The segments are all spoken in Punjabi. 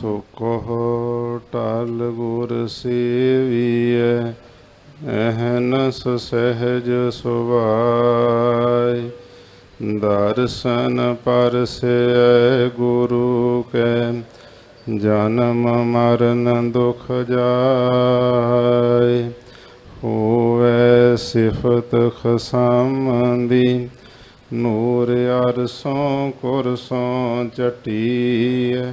ਸੋ ਕਹੋ ਟਲ ਗੁਰ ਸੇਵੀਐ ਅਹਨਸ ਸਹਿਜ ਸੁਭਾਈ ਦਰਸ਼ਨ ਪਰਸੈ ਗੁਰੂ ਕੈ, ਜਨਮ ਮਰਨ ਦੁਖ ਜਾਏ ਹੋਵੇ ਸਿਫਤ ਖਸਮ ਦੀ ਨੂਰ ਅਰਸੋਂ ਕੁਰਸੋਂ ਚਟੀਐ।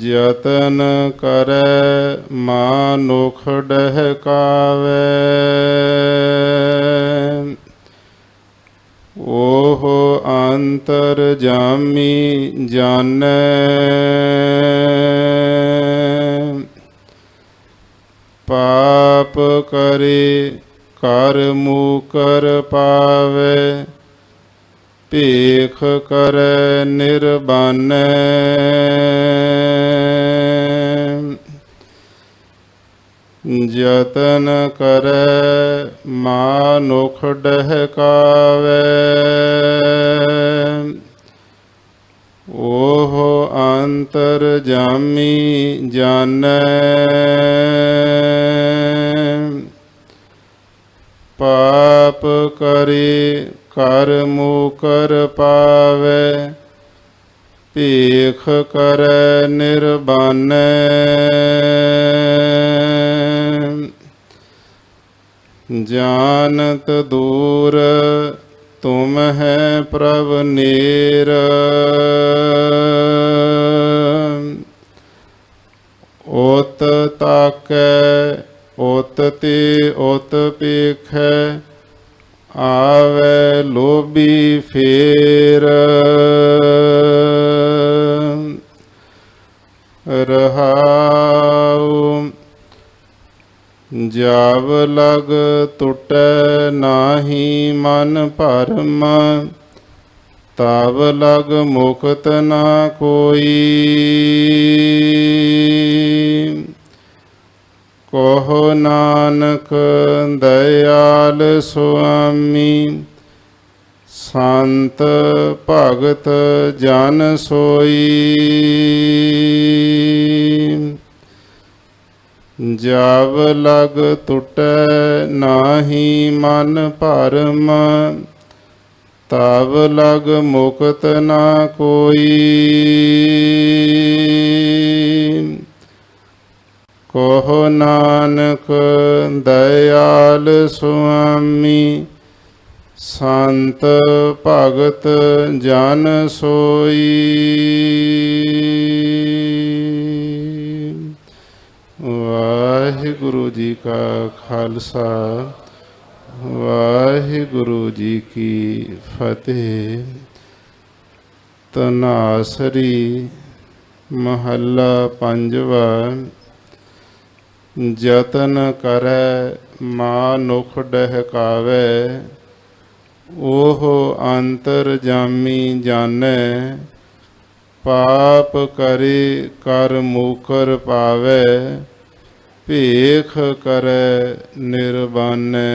ਯਤਨ ਕਰੈ ਮਾਨੁਖ ਡਹਿਕਾਵੇ। ਉਹ ਅੰਤਰ ਜਾਮੀ ਜਾਣੈ। ਪਾਪ ਕਰੇ ਕਰ ਮੂਕਰ ਪਾਵੇ। ਭੇਖ ਕਰ ਨਿਰਬਾਨੈ। ਜਤਨ ਕਰੈ, ਮਾਨੁਖ ਡਹਿਕਾਵੇ। ਉਹ ਅੰਤਰ ਜਾਮੀ ਜਾਣੈ। ਪਾਪ ਕਰੇ ਕਰ ਮੂਕਰ ਪਾਵੇ। ਭੇਖ ਕਰੈ ਨਿਰਬਾਨੈ ਜਾਣਤ ਦੂਰ, ਤੁਮ ਹੈ ਪ੍ਰਭ ਨੀਰ। ਓਤ ਤਾਕੈ, ਓਤ ਤੇ ਓਤ ਪੇਖੈ, ਆਵੇ ਲੋਭੀ ਫੇਰ। ਰਹਾਉ ਜਬ ਲਗ ਟੁਟੈ ਨਾਹੀ ਮਨ ਭਰਮ। ਤਬ ਲਗ ਮੁਕਤ ਨਾ ਕੋਈ। ਕਹੋ ਨਾਨਕ ਦਇਆਲ ਸੁਆਮੀ, ਸੰਤ ਭਗਤ ਜਨ ਸੋਈ। ਜਬ ਲਗ ਟੁਟੈ ਨਾਹੀ ਮਨ ਭਰਮ ਤਬ ਲਗ ਮੁਕਤ ਨਾ ਕੋਈ। ਕਹੋ ਨਾਨਕ ਦਇਆਲ ਸੁਆਮੀ, ਸੰਤ ਭਗਤ ਜਨ ਸੋਈ। ਵਾਹਿਗੁਰੂ ਜੀ ਕਾ ਖਾਲਸਾ, ਵਾਹਿਗੁਰੂ ਜੀ ਕੀ ਫਤਿਹ। ਤਨਾਸਰੀ ਮਹੱਲਾ ਪੰਜਵਾ ਜਤਨ ਕਰੈ ਮਾਨੁਖ ਡਹਿਕਾਵੇ, ਉਹ ਅੰਤਰ ਜਾਮੀ ਜਾਣੈ, ਪਾਪ ਕਰੇ ਕਰ ਮੂਕਰ ਪਾਵੇ। ਭੇਖ ਕਰੈ ਨਿਰਵਾਨੈ।